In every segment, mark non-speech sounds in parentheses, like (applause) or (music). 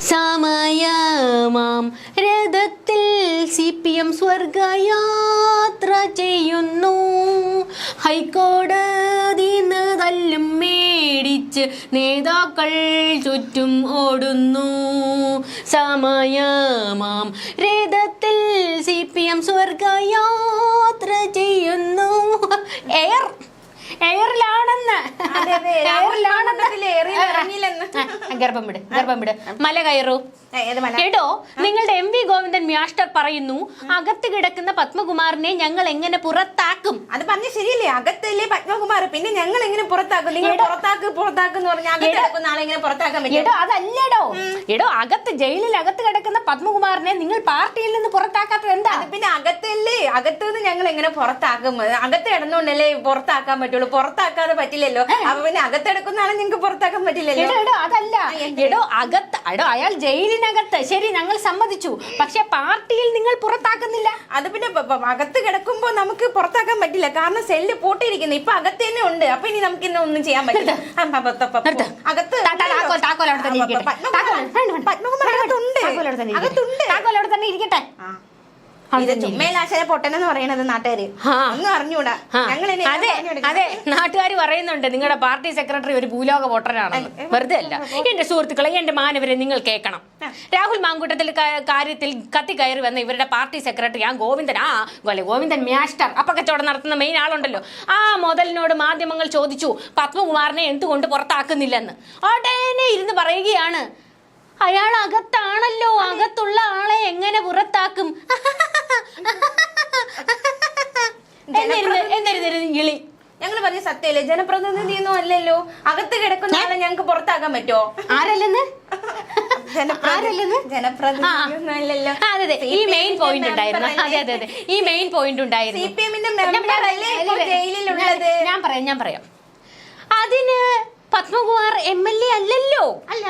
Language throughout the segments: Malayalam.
സമയമാം. രഥത്തിൽ സി പി എം സ്വർഗയാത്ര ചെയ്യുന്നു. ഹൈക്കോടതി തല്ലും മേടിച്ച് നേതാക്കൾ ചുറ്റും ഓടുന്നു. സമയമാം. രഥത്തിൽ സി പി എം സ്വർഗയാത്ര ചെയ്യുന്നു. എയർ എയറിലാണെന്ന് ഗർഭം വിട് ഗർഭം വിട്. മല കയറൂ? എടോ നിങ്ങളുടെ എം വി ഗോവിന്ദൻ മ്യാസ്റ്റർ പറയുന്നു അകത്ത് കിടക്കുന്ന പത്മകുമാറിനെ ഞങ്ങൾ എങ്ങനെ പുറത്താക്കും? അത് പറഞ്ഞ ശരിയല്ലേ അകത്തല്ലേ പത്മകുമാർ പിന്നെ ഞങ്ങൾ എങ്ങനെ പുറത്താക്കും? നിങ്ങൾ പുറത്താക്ക് പുറത്താക്ക് എന്ന് പറഞ്ഞാൽ പുറത്താക്കാൻ പറ്റും? എടോ അതല്ലടോ. എടോ അകത്ത് ജയിലിൽ അകത്ത് കിടക്കുന്ന പത്മകുമാറിനെ നിങ്ങൾ പാർട്ടിയിൽ നിന്ന് പുറത്താക്കാത്തത് എന്താ? പിന്നെ അകത്തല്ലേ അകത്ത് നിന്ന് ഞങ്ങൾ എങ്ങനെ പുറത്താക്കും? അകത്ത് കിടന്നുകൊണ്ടല്ലേ പുറത്താക്കാൻ പറ്റുള്ളൂ. പുറത്താക്കാതെ പറ്റില്ലല്ലോ. അപ്പൊ പിന്നെ അകത്തെടുക്കുന്ന ആളെ ഞങ്ങൾക്ക് പുറത്താക്കാൻ പറ്റില്ലല്ലോ. എടോ എടോ അതല്ല. എടോ അകത്ത് എടോ അയാൾ ജയിലിനകത്ത്. ശരി ഞങ്ങൾ സമ്മതിച്ചു. പക്ഷെ പാർട്ടിയിൽ നിങ്ങൾ പുറത്താക്കുന്നില്ല. അത് പിന്നെ പ- പ- അകത്ത് കിടക്കുമ്പോ നമുക്ക് പുറത്താക്കാൻ പറ്റില്ല. കാരണം സെല്ല് പൂട്ടിയിരിക്കുന്നു. ഇപ്പൊ അകത്ത് തന്നെ ഉണ്ട്. അപ്പൊ ഇനി നമുക്ക് ഇന്ന് ഒന്നും ചെയ്യാൻ പറ്റില്ല. ആ, പ- പ- പ- നിർത്ത്. അകത്ത് താ- താ- താക്കോൽ താക്കോൽ അവിടെ തന്നെ ഇരിക്കട്ടെ. പത്മകുമാർ- താക്കോൽ, വേണ്ട, വേണ്ട. പത്മകുമാർ അകത്തുണ്ട്. താക്കോൽ അവിടെ തന്നെ ഇരിക്കട്ടെ. അകത്തുണ്ട് താക്കോൽ അവിടെ തന്നെ ഇരിക്കട്ടെ. ആ. ഇത് പൊട്ടനെന്ന് പറയണത് നാട്ടുകാര്. ഒന്നും അറിഞ്ഞൂടാ. ആ, ഞങ്ങൾ ഇനി അതെ അതെ. നാട്ടുകാർ പറയുന്നുണ്ട് നിങ്ങളുടെ പാർട്ടി സെക്രട്ടറി ഒരു ഭൂലോക വോട്ടറാണ് വെറുതെ അല്ല. എന്റെ സുഹൃത്തുക്കളെ എന്റെ മാനവരെ നിങ്ങൾ കേൾക്കണം. രാഹുൽ മാങ്കൂട്ടത്തിൽ കാര്യത്തിൽ കത്തി കയറി വന്ന ഇവരുടെ പാർട്ടി സെക്രട്ടറി ആ ഗോവിന്ദൻ ആ ഗോവിന്ദൻ മാസ്റ്റർ അപ്പക്കച്ചവടം നടത്തുന്ന മെയിൻ ആളുണ്ടല്ലോ. ആ മുതലിനോട് മാധ്യമങ്ങൾ ചോദിച്ചു പത്മകുമാറിനെ എന്തുകൊണ്ട് പുറത്താക്കുന്നില്ലെന്ന്. ഉടനെ ഇരുന്ന് പറയുകയാണ് അയാൾ അകത്താണല്ലോ അകത്തുള്ള ആളെ എങ്ങനെ പുറത്താക്കും? എന്നിരുന്ന് എന്നിരുന്നിരുന്ന് ഇളി ഞങ്ങൾ പറഞ്ഞ സത്യല്ലേ? ജനപ്രതിനിധി ഒന്നും അല്ലല്ലോ. അകത്ത് കിടക്കുന്ന ആളെ ഞങ്ങൾക്ക് പുറത്താക്കാൻ പറ്റുമോ? ആരല്ലെന്ന്? ഈ മെയിൻ പോയിന്റ് ന്റെ ഉണ്ടായിരുന്നു. member അതെ അതെ അതെ. ഈ മെയിൻ പോയിന്റ് ഉണ്ടായിരുന്നു. ഞാൻ പറയാം ഞാൻ പറയാം. അതിന് പത്മകുമാർ എം എൽ എ അല്ലല്ലോ. അല്ല.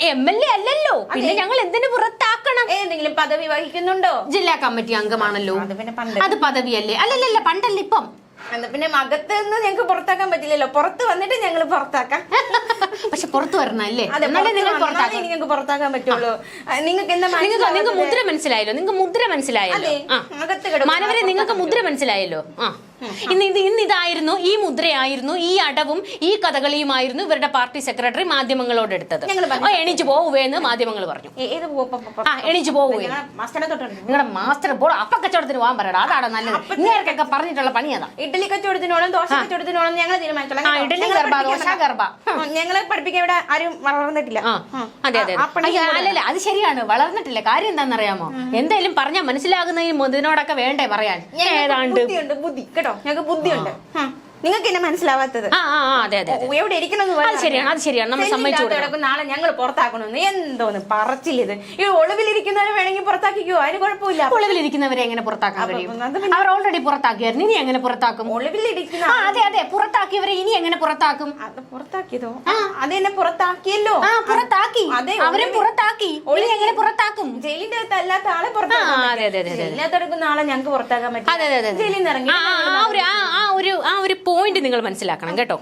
എം എൽ എ അല്ലല്ലോ. പിന്നെ ഞങ്ങൾ എന്തിനു പുറത്താക്കണം? ഏതെങ്കിലും പദവി വഹിക്കുന്നുണ്ടോ? ജില്ലാ കമ്മിറ്റി അംഗമാണല്ലോ. അത് പദവിയല്ലേ? അല്ലല്ലല്ല പണ്ടല്ല ഇപ്പം. അത് പിന്നെ അകത്ത് നിന്ന് ഞങ്ങൾക്ക് പുറത്താക്കാൻ പറ്റില്ലല്ലോ. പുറത്ത് വന്നിട്ട് ഞങ്ങൾ പുറത്താക്കാം. പക്ഷെ പുറത്ത് വരണം അല്ലേ? അതെ പുറത്ത് നിങ്ങൾ വന്നാലേ പുറത്താക്കാം. ഞങ്ങൾക്ക് പുറത്താക്കാൻ പറ്റുള്ളൂ. നിങ്ങൾക്ക് എന്താ നിങ്ങൾക്ക് നിങ്ങൾക്ക് മുദ്ര മനസ്സിലായല്ലോ. നിങ്ങൾക്ക് മുദ്ര മനസ്സിലായല്ലോ. അകത്ത് മാനവരെ നിങ്ങൾക്ക് മുദ്ര മനസ്സിലായല്ലോ. ആ. ഇന്ന് ഇത് ഇന്ന് ഇതായിരുന്നു ഈ മുദ്രയായിരുന്നു ഈ അടവും ഈ കഥകളിയുമായിരുന്നു ഇവരുടെ പാർട്ടി സെക്രട്ടറി മാധ്യമങ്ങളോട് എടുത്തത്. എണീച്ചു പോവുകയെന്ന് മാധ്യമങ്ങൾ പറഞ്ഞു. ആ എണീച്ചു തൊട്ടുണ്ട് നിങ്ങളുടെ മാസ്റ്റർ അപ്പ അപ്പക്കച്ചവടത്തിന് പോകാൻ പറയണം. അതാണ് നല്ലത്. ഇങ്ങനെയൊക്കെ പറഞ്ഞിട്ടുള്ള പണി അതാ. ഇഡ്ഡലി കച്ചവടത്തിനോളം ദോശ കച്ചവടത്തിനോളം ഞങ്ങൾ തീരുമാനിച്ചോളാം. ഇഡലി ഞങ്ങളെ പഠിപ്പിക്കാൻ ഇവിടെ ആരും വളർന്നിട്ടില്ല. അതെ അതെ അല്ലല്ല അത് ശരിയാണ്. വളർന്നിട്ടില്ല. കാര്യം എന്താണെന്നറിയാമോ? എന്തായാലും പറഞ്ഞാൽ മനസ്സിലാകുന്നതിന് ഇതിനോടൊക്കെ വേണ്ടേ പറയാൻ? ഏതാണ്ട്. ബുദ്ധി. കേട്ടോ? ഞങ്ങൾക്ക് ബുദ്ധിയുണ്ട്. നിങ്ങൾക്ക് എന്നെ മനസ്സിലാവാത്തത്. ആ ആ ആ, അതെ അതെ എവിടെ ഇരിക്കണമെന്ന് അത് ശരിയാണ് അത് ശരിയാണ്. നമ്മൾ സമ്മതിച്ചു കൊടുക്കണം. നാളെ ഞങ്ങൾ പുറത്താക്കണമെന്ന്. എന്തോന്ന് പറച്ചില്ലത് ഈ ഒളിവിലിരിക്കുന്നവരെ വേണമെങ്കിൽ പുറത്താക്കിക്കോ. അതിന് കുഴപ്പമില്ല. ഒളിവിലിരിക്കുന്നവരെ എങ്ങനെ പുറത്താക്കാൻ കഴിയും? അത് അവർ ഓൾറെഡി പുറത്താക്കിയായിരുന്നു. ഇനി എങ്ങനെ പുറത്താക്കും? ഒളിവിലിരിക്കുന്ന ആ അതെ അതെ. പുറത്താക്കിയവരെ ഇനി എങ്ങനെ പുറത്താക്കും? അത് പുറത്താക്കിയതോ? അത് എന്നെ പുറത്താക്കിയല്ലോ. ആ പുറത്താക്കി. അതെ, അവരെ ഒളിവിൽ- പുറത്താക്കി. ഇനി എങ്ങനെ പുറത്താക്കും? ജയിലിന്റെ അകത്ത് അല്ലാത്ത ആളെ ആ, പുറത്താക്കാൻ അതെ, അതെ, അതെ, അതെ. ജയിലിനകത്ത് കിടക്കുന്ന ആളെ ഞങ്ങൾക്ക് പുറത്താക്കാൻ പറ്റും അതെ അതെ അതെ ജയിലിൽ നിന്ന് ഇറങ്ങി ആ, ആ, ആ ഒരു ആ ആ ഒരു ആ ഒരു പോയിന്റ് നിങ്ങൾ മനസ്സിലാക്കണം കേട്ടോ.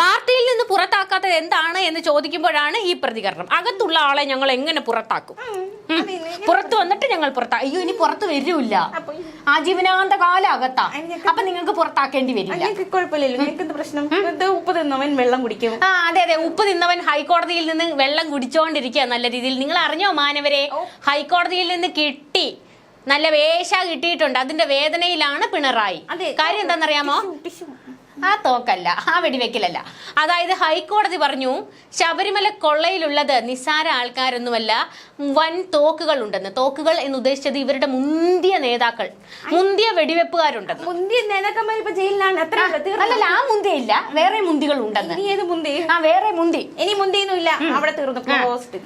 പാർട്ടിയിൽ നിന്ന് പുറത്താക്കാത്തത് എന്താണ് എന്ന് ചോദിക്കുമ്പോഴാണ് ഈ പ്രതികരണം. അകത്തുള്ള ആളെ ഞങ്ങൾ എങ്ങനെ പുറത്താക്കും? പുറത്തു വന്നിട്ട് ഞങ്ങൾ പുറത്താ അയ്യോ ഇനി പുറത്ത് വരൂല്ല. ആ ആജീവനാന്ത കാലം അകത്താ. അപ്പൊ നിങ്ങൾക്ക് പുറത്താക്കേണ്ടി വരില്ല. വെള്ളം കുടിക്കും. ആ അതെ അതെ. ഉപ്പ് തിന്നവൻ ഹൈക്കോടതിയിൽ നിന്ന് വെള്ളം കുടിച്ചോണ്ടിരിക്കുക നല്ല രീതിയിൽ. നിങ്ങൾ അറിഞ്ഞോ മാനവരെ? ഹൈക്കോടതിയിൽ നിന്ന് കിട്ടി. നല്ല വേശ കിട്ടിയിട്ടുണ്ട്. അതിന്റെ വേദനയിലാണ് പിണറായി. കാര്യം എന്താണെന്നറിയാമോ. ആ തോക്കല്ല ആ വെടിവെക്കലല്ല. അതായത് ഹൈക്കോടതി പറഞ്ഞു ശബരിമല കൊള്ളയിലുള്ളത് നിസ്സാര ആൾക്കാരൊന്നുമല്ല വൻ തോക്കുകൾ ഉണ്ടെന്ന് തോക്കുകൾ എന്ന് ഉദ്ദേശിച്ചത് ഇവരുടെ മുന്തിയ നേതാക്കൾ മുന്തിയ വെടിവെപ്പുകാരുണ്ടെന്ന്. മുന്തിയ നേതാക്കന്മാർ ഇപ്പൊ ജയിലിലാണ്. അത്ര അല്ലല്ല ആ മുന്തിയില്ല വേറെ മുന്തികൾ ഉണ്ടെന്ന് ഏത് മുന്തി? ആ വേറെ മുന്തി. ഇനി മുന്തിയൊന്നുമില്ല അവിടെ തീർന്നു.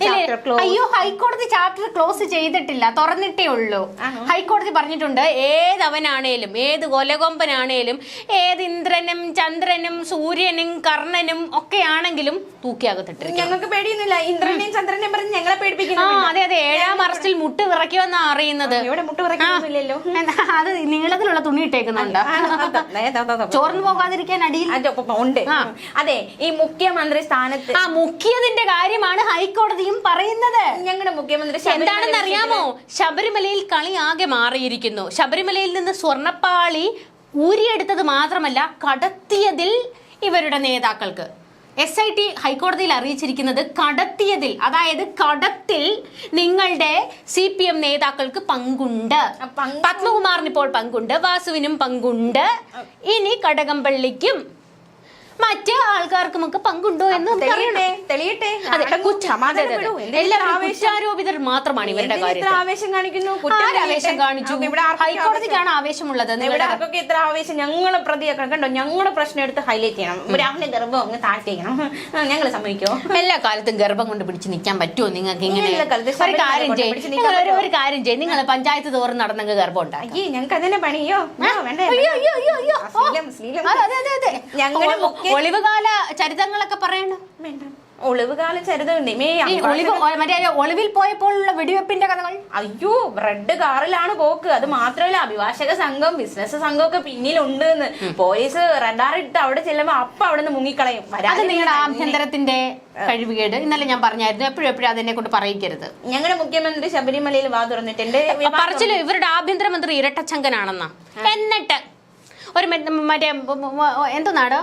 ചാപ്റ്റർ ക്ലോസ് അയ്യോ ഹൈക്കോടതി ചാപ്റ്റർ ക്ലോസ് ചെയ്തിട്ടില്ല. തുറന്നിട്ടേ ഉള്ളൂ. ഹൈക്കോടതി പറഞ്ഞിട്ടുണ്ട് ഏതവനാണേലും ഏത് കൊലകൊമ്പനാണേലും ഏത് ഇന്ദ്രനും ചന്ദ്രനും സൂര്യനും കർണനും ഒക്കെ ആണെങ്കിലും തൂക്കിയാകത്തിട്ടിരിക്കും ഞങ്ങൾക്ക് പേടിയൊന്നുമില്ല ഇന്ദ്രനെയും ചന്ദ്രനെയും പറഞ്ഞ് ഞങ്ങളെ ആ പേടിപ്പിക്കുന്നു അതെ അതെ ഏഴാം അറസ്റ്റിൽ മുട്ട് വിറയ്ക്കുമെന്നാ അറിയുന്നത് ഇവിടെ മുട്ട് അത് നീളത്തിലുള്ള തുണി ഇട്ടേക്കുന്നുണ്ട് ചോർന്നു പോകാതിരിക്കാൻ അടിയിൽ ഉണ്ട് അതെ ഈ മുഖ്യമന്ത്രി സ്ഥാനത്ത് ആ മുഖ്യതിന്റെ കാര്യമാണ് ഹൈക്കോടതിയും പറയുന്നത് ഞങ്ങളുടെ മുഖ്യമന്ത്രി എന്താണെന്ന് അറിയാമോ ശബരിമലയിൽ കളി ആകെ മാറിയിരിക്കുന്നു ശബരിമലയിൽ നിന്ന് സ്വർണപ്പാളി ഊരിയെടുത്തത് മാത്രമല്ല കടത്തിയതിൽ ഇവരുടെ നേതാക്കൾക്ക്. എസ് ഐ ടി ഹൈക്കോടതിയിൽ അറിയിച്ചിരിക്കുന്നത് കടത്തിയതിൽ അതായത് കടത്തിൽ നിങ്ങളുടെ സി പി എം നേതാക്കൾക്ക് പങ്കുണ്ട്. പങ്ക് പത്മകുമാറിന് ഇപ്പോൾ പങ്കുണ്ട് വാസുവിനും പങ്കുണ്ട്. ഇനി കടകംപള്ളിക്കും മറ്റ് ആൾക്കാർക്കുമൊക്കെ പങ്കുണ്ടോ എന്ന് നമുക്ക് അറിയണം തെളിയട്ടെ അതെ കുറ്റ-. എല്ലാവരും ആവേശം? കുറ്റാരോപിതർ മാത്രമാണ് ഇവരുടെ എന്തിന് ആവേശം കാണിക്കുന്നു? തെളിയട്ടെ. കാണിച്ചു? ഇവിടെ ഹൈക്കോടതിക്കാണ് ആവേശമുള്ളത് ഇവിടെ ആർക്കൊക്കെ ഇത്ര ആവേശം? ഞങ്ങളെ പ്രതിയാക്കണം കണ്ടോ? ഞങ്ങളുടെ പ്രശ്നം എടുത്ത് ഹൈലൈറ്റ് ചെയ്യണം. രാഹുലിന്റെ ഗർഭം അങ്ങ് താഴ്ത്തിക്കണം ഞങ്ങൾ സമ്മതിക്കോ? എല്ലാ കാലത്തും ഗർഭം കൊണ്ട് പിടിച്ച് നിൽക്കാൻ പറ്റുമോ നിങ്ങൾക്ക് ഇങ്ങനെ? ഒരു കാര്യം ചെയ്യും. നിങ്ങൾ ഒരു- ഒരു കാര്യം ചെയ്യും. നിങ്ങൾ പഞ്ചായത്ത് തോറും നടന്നെങ്കിൽ ഗർഭം ഉണ്ടാക്കി. ഞങ്ങൾക്ക് അതന്നെ പണിയോ? വേണ്ട ഞങ്ങളുടെ ഒളിവുകാല ചരിതങ്ങളൊക്കെ പറയണം വേണ്ട. ഒളിവ് കാലം ചരിതമുണ്ട് മറ്റേ ഒളിവിൽ പോയപ്പോഴുള്ള വെടിവെപ്പിന്റെ കഥകൾ. അയ്യോ റെഡ് കാറിലാണ് പോക്ക്. അത് മാത്രമല്ല അഭിഭാഷക സംഘം ബിസിനസ് സംഘം ഒക്കെ പിന്നിലുണ്ട് എന്ന് പോലീസ് റഡാർ ഇട്ട് അവിടെ ചെല്ലുമ്പോ അപ്പൊ അവിടെ നിന്ന് മുങ്ങിക്കളയും. അത് വരാതെ നിങ്ങളുടെ ആഭ്യന്തരത്തിന്റെ കഴിവുകേട്. ഇന്നലെ ഞാൻ പറഞ്ഞായിരുന്നു എപ്പോഴും എപ്പോഴും അതിനെ കൊണ്ട് പറയിക്കരുത്. ഞങ്ങളുടെ മുഖ്യമന്ത്രി ശബരിമലയിൽ വാ തുറന്നിട്ട് എന്റെ പറച്ചിൽ ഇവരുടെ ആഭ്യന്തരമന്ത്രി ഇരട്ടച്ചങ്കനാണെന്നാ. എന്നിട്ട് ഒരു മറ്റേ മറ്റേ നാടോ?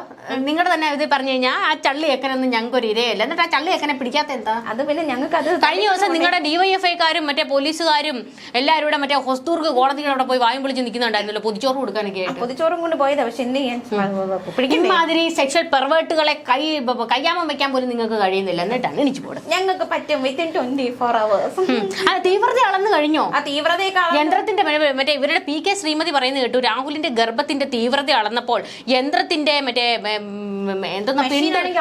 നിങ്ങളുടെ തന്നെ ഇത് പറഞ്ഞു കഴിഞ്ഞാൽ ആ ചള്ളിയേക്കനൊന്നും ഞങ്ങൾക്ക് ഒരു ഇരയല്ല. എന്നിട്ട് ആ ചള്ളിയക്കനെ പിടിക്കാത്ത എന്താ? അത് പിന്നെ ഞങ്ങൾക്ക് അത് കഴിഞ്ഞ ദിവസം നിങ്ങളുടെ ഡിവൈഎഫ്ഐക്കാരും മറ്റേ പോലീസുകാരും എല്ലാവരും കൂടെ മറ്റേ ഹൊസ്തൂർക്ക് കോടതിയുടെ അവിടെ പോയി വായും പൊളിച്ച് നിൽക്കുന്നുണ്ടായിരുന്നല്ലോ പൊതിച്ചോറ് കൊടുക്കാനൊക്കെ പൊതിച്ചോറും കൊണ്ട് പോയതാ. പക്ഷെ എന്ത് ചെയ്യാൻ ഇമാതിരി സെക്ഷൽ പെർവേർട്ടുകളെ കൈ കയ്യാമം വെക്കാൻ പോലും നിങ്ങൾക്ക് കഴിയുന്നില്ല. എന്നിട്ടാണ് എനിക്ക് പോകുന്നത് ഞങ്ങൾക്ക് പറ്റും. വിത്തിൻ ട്വന്റി ഫോർ അവേഴ്സ് അത് തീവ്രത അളന്നു കഴിഞ്ഞോ? ആ തീവ്രതയൊക്കെ യന്ത്രത്തിന്റെ മറ്റേ ഇവരുടെ പി കെ ശ്രീമതി പറയുന്നത് കേട്ടു. രാഹുലിന്റെ ഗർഭത്തിന്റെ തീവ്രത അളന്നപ്പോൾ യന്ത്രത്തിന്റെ മറ്റേ എന്തെന്നാ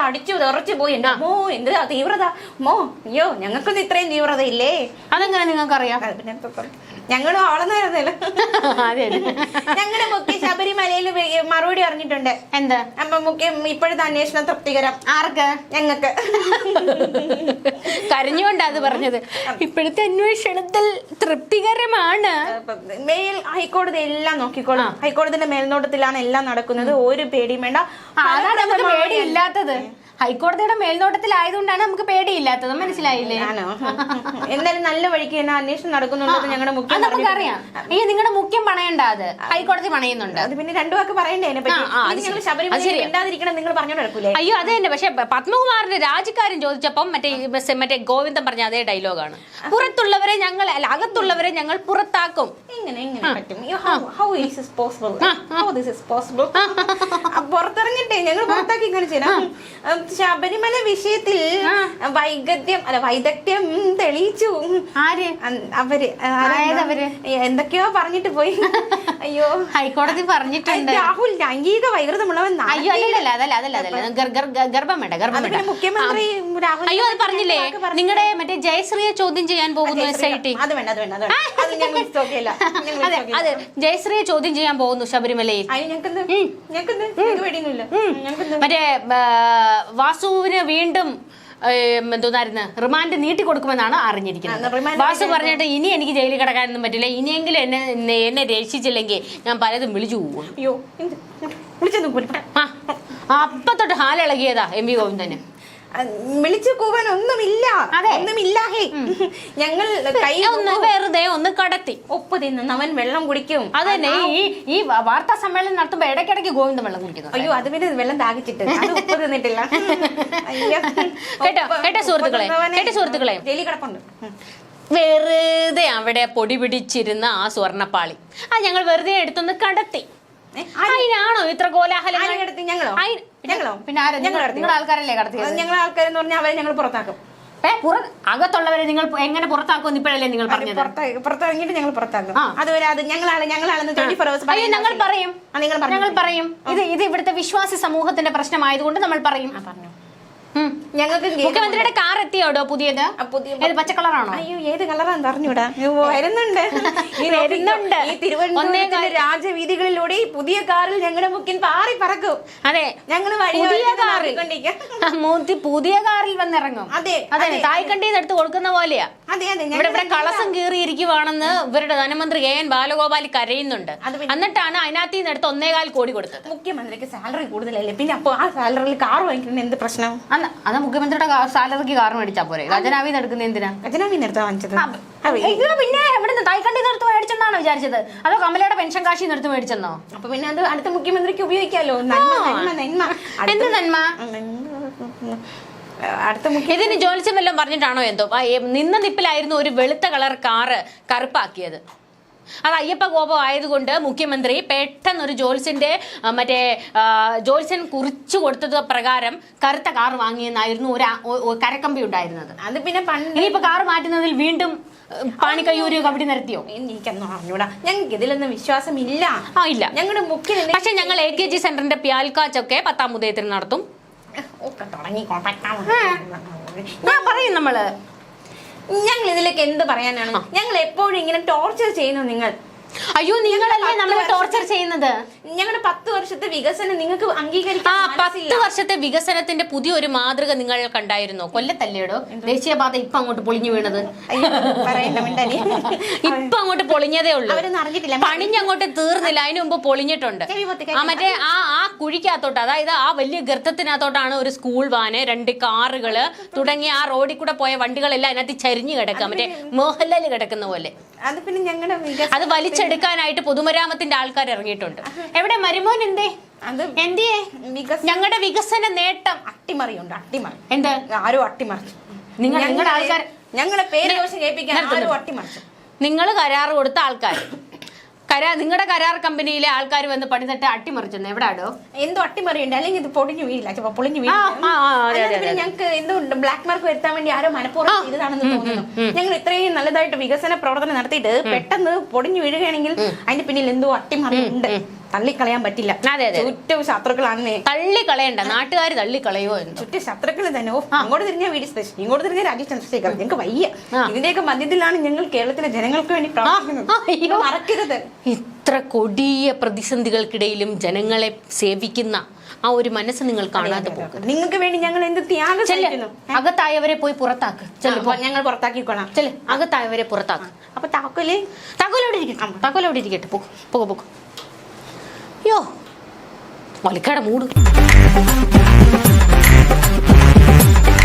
അടിച്ചു തെറച്ചു പോയി. മോ എന്തിനാ തീവ്രത? മോ അയ്യോ ഞങ്ങൾക്കൊന്നും ഇത്രയും തീവ്രത ഇല്ലേ അതെങ്ങനെ നിങ്ങൾക്കറിയാം? പിന്നെ എന്തൊക്കെ പറയും. ഞങ്ങളും ആളെന്നായിരുന്നല്ലോ അതെ അതെ. ഞങ്ങളുടെ മുഖ്യ ശബരിമലയിൽ മറുപടി പറഞ്ഞിട്ടുണ്ട്. എന്താ? അപ്പൊ മുക്കി ഇപ്പോഴത്തെ അന്വേഷണം തൃപ്തികരം. ആർക്ക്? ഞങ്ങൾക്ക്. കരഞ്ഞുകൊണ്ടാ അത് പറഞ്ഞത്. ഇപ്പോഴത്തെ അന്വേഷണത്തിൽ തൃപ്തികരമാണ്. മേൽ ഹൈക്കോടതി എല്ലാം നോക്കിക്കോളാം. ഹൈക്കോടതിന്റെ മേൽനോട്ടത്തിലാണ് എല്ലാം നടക്കുന്നത്. ഒരു പേടിയും വേണ്ട. അതാണ് നമുക്ക് പേടിയില്ലാത്തത്. ഹൈക്കോടതിയുടെ മേൽനോട്ടത്തിലായതുകൊണ്ടാണ് നമുക്ക് പേടിയില്ലാത്തത്. മനസ്സിലായില്ലേ? എന്നാലും എന്തായാലും നല്ല വഴിക്ക് തന്നെ അന്വേഷണം നടക്കുന്നുണ്ടെന്ന് ഞങ്ങളുടെ അത് മുഖ്യ നമുക്കറിയാം ഈ നിങ്ങളുടെ മുഖ്യം പണയണ്ട അത്. ഹൈക്കോടതി പണയുന്നുണ്ട്. അത് പിന്നെ രണ്ടു വാക്ക് പറയണ്ടേ നിങ്ങൾ നടക്കൂലേ? അയ്യോ അത് തന്നെ. പക്ഷെ പത്മകുമാറിന്റെ രാജിക്കാരൻ ചോദിച്ചപ്പം മറ്റേ മറ്റേ ഗോവിന്ദൻ പറഞ്ഞ അതേ ഡയലോഗാണ്. പുറത്തുള്ളവരെ ഞങ്ങൾ അല്ല അകത്തുള്ളവരെ ഞങ്ങൾ പുറത്താക്കും. എങ്ങനെ പറ്റും? How is is possible how this is possible പുറത്തിറങ്ങിട്ടെ. ഞങ്ങൾ പുറത്താക്കി ഇങ്ങനെ ചെയ്യാം ശബരിമല വിഷയത്തിൽ വൈഗദ്യം അല്ല വൈദഗ്ധ്യം തെളിയിച്ചു. ആര്? അവർ ആരാ? ഏതവര്? എന്തൊക്കെയോ പറഞ്ഞിട്ട് പോയി. (laughs) അയ്യോ. ഹൈക്കോടതി പറഞ്ഞിട്ടുണ്ട്. രാഹുൽ ലൈംഗിക വൈകൃതമുള്ളവൻ അയ്യോ അല്ലല്ല അതല്ല അതല്ല അതല്ല ഗർ- ഗർ- ഗർ- ഗർഭം വേണ്ട ഗർഭം വേണ്ട. മുഖ്യമന്ത്രി രാഹുൽ അയ്യോ അത് പറഞ്ഞില്ലേ? നിങ്ങളുടെ മറ്റേ ജയശ്രീയെ ചോദ്യം ചെയ്യാൻ പോകുന്നു എസ് ഐ ടി അത് വേണ്ട അത് വേണ്ട. അത് അത് (laughs) ജയശ്രീയെ ചോദ്യം ചെയ്യാൻ പോകുന്നു ശബരിമലയിൽ. മറ്റേ വാസുവിന് വീണ്ടും എന്തോന്നായിരുന്നു റിമാൻഡ് നീട്ടി കൊടുക്കുമെന്നാണ് അറിഞ്ഞിരിക്കുന്നത്. വാസു പറഞ്ഞിട്ട് ഇനി എനിക്ക് ജയിലിൽ കിടക്കാനൊന്നും പറ്റില്ല. ഇനിയെങ്കിലും എന്നെ എന്നെ- രക്ഷിച്ചില്ലെങ്കിൽ ഞാൻ പലതും വിളിച്ചു പോകും. അയ്യോ അപ്പൊ തൊട്ട് ഹാലിളകിയതാ എം വി ഗോവിന്ദന്. വിളിച്ചു കൂവാൻ ഒന്നുമില്ല. ഒന്നുമില്ല ഹേ. ഞങ്ങൾ കൈ ഒന്ന് വെറുതെ ഒന്ന് കടത്തി. ഒപ്പ് തിന്നവൻ വെള്ളം കുടിക്കും. അത് തന്നെ ഈ ഈ വാർത്താ സമ്മേളനം നടത്തുമ്പോ ഇടയ്ക്കിടയ്ക്ക് ഗോവിന്ദ് വെള്ളം കുടിക്കുന്നു. അയ്യോ അത് പിന്നെ വെള്ളം ദാഹിച്ചിട്ട്. അത്. ഉപ്പ് തിന്നിട്ടില്ല. കേട്ടോ, കേട്ടോ സുഹൃത്തുക്കളെ, കേട്ടോ സുഹൃത്തുക്കളെ. ജയിലിൽ കിടപ്പുണ്ട്. വെറുതെ അവിടെ പൊടി പിടിച്ചിരുന്ന ആ സ്വർണപ്പാളി. ആ ഞങ്ങൾ വെറുതെ എടുത്തൊന്ന് കടത്തി. അതിനാണോ ഇത്ര കോലാഹലം കിടത്തി? ഞങ്ങളോ? ഞങ്ങളോ? പിന്നെ ആരാ? നിങ്ങൾ നിങ്ങളുടെ ആൾക്കാരല്ലേ കടത്തിയത്? അത് ഞങ്ങളെ ആൾക്കാരെന്ന് പറഞ്ഞാൽ അവരെ ഞങ്ങൾ പുറത്താക്കും. അകത്തുള്ളവരെ നിങ്ങൾ എങ്ങനെ പുറത്താക്കും ഇപ്പോഴല്ലേ നിങ്ങൾ പറഞ്ഞത്? പുറത്താ- പുറത്തിറങ്ങിയിട്ട് ഞങ്ങൾ പുറത്താക്കും. അതുവരെ അത് ഞങ്ങളാണ് ഞങ്ങളാണെന്ന് ട്വന്റി ഫോർ അയ്യോ ഞങ്ങൾ പറയും. ഞങ്ങൾ പറയും. ഇത് ഇത് ഇവിടുത്തെ വിശ്വാസി സമൂഹത്തിന്റെ പ്രശ്നമായതുകൊണ്ട് നമ്മൾ പറയും. ഞങ്ങൾക്ക് മുഖ്യമന്ത്രിയുടെ കാർ എത്തിയോടോ പുതിയത്? പുതിയ ഏത് പച്ച കളറാണോ? അയ്യോ ഏത് കളറാന്ന് പറഞ്ഞൂടാ വരുന്നുണ്ട്. (laughs) വരുന്നുണ്ട്. ഈ തിരുവനന്തപുരത്തിന്റെ രാജവീതികളിലൂടെ ഈ പുതിയ കാറിൽ ഞങ്ങളുടെ മുഖ്യൻ പാറി പറക്കും. അതെ. ഞങ്ങൾ പുതിയ കാറിൽ. പുതിയ കാറിൽ വന്നിറങ്ങും. അതെ, അതെ തായ്ക്കണ്ടി തായ്ക്കണ്ടിന്ന് എടുത്ത് കൊടുക്കുന്ന പോലെയാ. അതെ അതെ ഇവിടെ ഇവിടെ ഞങ്ങൾ കളസം കീറിയിരിക്കുവാണെന്ന് ഇവരുടെ ധനമന്ത്രി കെ എൻ ബാലഗോപാൽ കരയുന്നുണ്ട്. എന്നിട്ടാണ് അതിനകത്ത് നിന്ന് എടുത്ത് ഒന്നേകാൽ കോടി കൊടുത്തത്. മുഖ്യമന്ത്രിക്ക് സാലറി കൂടുതലല്ലേ? പിന്നെ അപ്പൊ ആ സാലറിയിൽ കാർ വാങ്ങിക്കുന്ന എന്ത് പ്രശ്നം? അത് മുഖ്യമന്ത്രിയുടെ സാലറിക്ക് കാർ മേടിച്ചാ പോരെ. ഖജനാവിന്ന് എടുക്കുന്ന എന്തിനാ? എടുത്താ വാങ്ങിച്ചത്? അതെ. ഇത് പിന്നെ എവിടുന്ന്? തായ്ക്കണ്ടി നിർത്ത് മേടിച്ചെന്നാണോ വിചാരിച്ചത്? അതോ കമലയുടെ പെൻഷൻ കാശി നിർത്ത് മേടിച്ചെന്നോ? അപ്പൊ പിന്നെ അത് അടുത്ത മുഖ്യമന്ത്രിക്ക് ഉപയോഗിക്കാലോ? നന്മ എന്ത്. അടുത്ത ഇതിന് എല്ലാം പറഞ്ഞിട്ടാണോ എന്തോ? നിന്ന നിപ്പിലായിരുന്നു ഒരു വെളുത്ത കളർ കാറ് കറുപ്പാക്കിയത്. അത് അയ്യപ്പ കോപം ആയതുകൊണ്ട് മുഖ്യമന്ത്രി പെട്ടെന്ന് ഒരു ജോൽസിന്റെ മറ്റേ ജോൽസൻ കുറിച്ചു കൊടുത്തത് പ്രകാരം കറുത്ത കാർ വാങ്ങിയെന്നായിരുന്നു ഒരു കരക്കമ്പി ഉണ്ടായിരുന്നത്. അത് പിന്നെ ഇനിയിപ്പോ കാർ മാറ്റുന്നതിൽ വീണ്ടും പാണിക്കയ്യൂരി കബഡി നിരത്തിയോ? എനിക്കൊന്നും അറിഞ്ഞൂടാ. ഞങ്ങൾക്ക് ഇതിലൊന്നും വിശ്വാസം ഇല്ല ആ ഇല്ല. ഞങ്ങളുടെ മുഖ്യ പക്ഷെ ഞങ്ങൾ എ കെ ജി സെന്ററിന്റെ പ്യാൽക്കാച്ചൊക്കെ പത്താം ഉദയത്തിന് നടത്തും. ഒക്കെ തുടങ്ങി ഞാൻ പറയും നമ്മൾ. ഞങ്ങൾ ഇതിലേക്ക് എന്ത് പറയാനാണ്? ഞങ്ങൾ എപ്പോഴും ഇങ്ങനെ ടോർച്ചർ ചെയ്യുന്നു നിങ്ങൾ. അയ്യോ നിങ്ങളല്ലേ നമ്മളെ ടോർച്ചർ ചെയ്യുന്നത്? ഞങ്ങളുടെ പത്ത് വർഷത്തെ വികസനം നിങ്ങൾക്ക് ആ അംഗീകരിക്കാൻ പത്ത്. വർഷത്തെ വികസനത്തിന്റെ പുതിയ ഒരു മാതൃക നിങ്ങൾ കണ്ടായിരുന്നോ? കൊല്ലത്തല്ലേടോ? ദേശീയപാത ഇപ്പൊ അങ്ങോട്ട് പൊളിഞ്ഞു വീണത്. ഇപ്പൊ അങ്ങോട്ട് പൊളിഞ്ഞതേ ഉള്ളൂ. പണിഞ്ഞങ്ങോട്ട് തീർന്നില്ല. അതിനു മുമ്പ് പൊളിഞ്ഞിട്ടുണ്ട്. ആ മറ്റേ ആ ആ കുഴിക്കകത്തോട്ട് അതായത് ആ വലിയ ഗർത്തത്തിനകത്തോട്ടാണ് ഒരു സ്കൂൾ വാന് രണ്ട് കാറുകൾ തുടങ്ങി ആ റോഡിൽ കൂടെ പോയ വണ്ടികളെല്ലാം അതിനകത്ത് ചരിഞ്ഞു കിടക്കുക. മറ്റേ മോഹൻലാൽ കിടക്കുന്ന പോലെ. അത് പിന്നെ ഞങ്ങളുടെ അത് അത് വലിച്ചെടുക്കാനായിട്ട് പൊതുമരാമത്തിന്റെ ആൾക്കാർ ഇറങ്ങിയിട്ടുണ്ട്. എവിടെ മരുമോൻ എന്തേ? അത് എന്തേ ഞങ്ങളുടെ വികസന നേട്ടം. അട്ടിമറിയുണ്ട് അട്ടിമറി. എന്ത്? ആരോ അട്ടിമറിച്ചു. നിങ്ങൾ- ഞങ്ങളുടെ ആൾക്കാർ ഞങ്ങളെ പേര് കേൾപ്പിക്കാൻ ആരോ. അട്ടിമറിച്ചു. നിങ്ങൾ കരാർ കൊടുത്ത ആൾക്കാർ കരാ നിങ്ങളുടെ കരാർ കമ്പനിയിലെ ആൾക്കാർ വന്ന് പണിതിട്ട് അട്ടിമറിച്ചെന്ന്? എവിടാടോ? എന്തോ അട്ടിമറിയുണ്ട്. അല്ലെങ്കിൽ ഇത് പൊടിഞ്ഞു വീഴില്ല ചിലപ്പോ പൊളിഞ്ഞു വീഴില്ല. ഞങ്ങൾക്ക് എന്തോ ബ്ലാക്ക് മാർക്ക് വരുത്താൻ വേണ്ടി ആരോ മനഃപൂർവം ചെയ്തതാണെന്ന് തോന്നുന്നു. ഞങ്ങൾ ഇത്രയും നല്ലതായിട്ട് വികസന പ്രവർത്തനം നടത്തിയിട്ട് പെട്ടെന്ന് പൊടിഞ്ഞു വീഴുകയാണെങ്കിൽ അതിന്റെ പിന്നിൽ എന്തോ അട്ടിമറി ഉണ്ട്. തള്ളിക്കളയാൻ പറ്റില്ല. അതെ, അതെ. ചുറ്റും ശത്രുക്കളാണെന്നേ. തള്ളിക്കളയണ്ട. നാട്ടുകാർ തള്ളിക്കളയോ എന്ന്. ചുറ്റും ശത്രുക്കൾ തന്നെ. ഓ അങ്ങോട്ട് തിരിഞ്ഞ വീട് സ്പെഷ്യൽ ഇങ്ങോട്ട് തിരിഞ്ഞ രാജേഷ് ചന്ദ്രശേഖർ. ഞങ്ങൾക്ക് വയ്യ. ഇതിന്റെയൊക്കെ മധ്യത്തിലാണ് ഞങ്ങൾ കേരളത്തിലെ ജനങ്ങൾക്ക് വേണ്ടി പ്രാർത്ഥിക്കുന്നത്. മറക്കരുത്. ഇത്ര കൊടിയ പ്രതിസന്ധികൾക്കിടയിലും ജനങ്ങളെ സേവിക്കുന്ന ആ ഒരു മനസ്സ് നിങ്ങൾ കാണാതെ പോകും നിങ്ങൾക്ക് വേണ്ടി ഞങ്ങൾ എന്ത് ത്യാഗം അകത്തായവരെ പോയി പുറത്താക്ക്. ഞങ്ങൾ പുറത്താക്കിക്കോളാം. ചെല്ല്. അകത്തായവരെ പുറത്താക്ക്. അപ്പൊ താക്കോൽ? താക്കോലോടെ ഇരിക്കട്ടെ. താക്കോലോടെ ഇരിക്കട്ടെ. പോകും പോകും പോക യോ മലിക്കട മൂട്.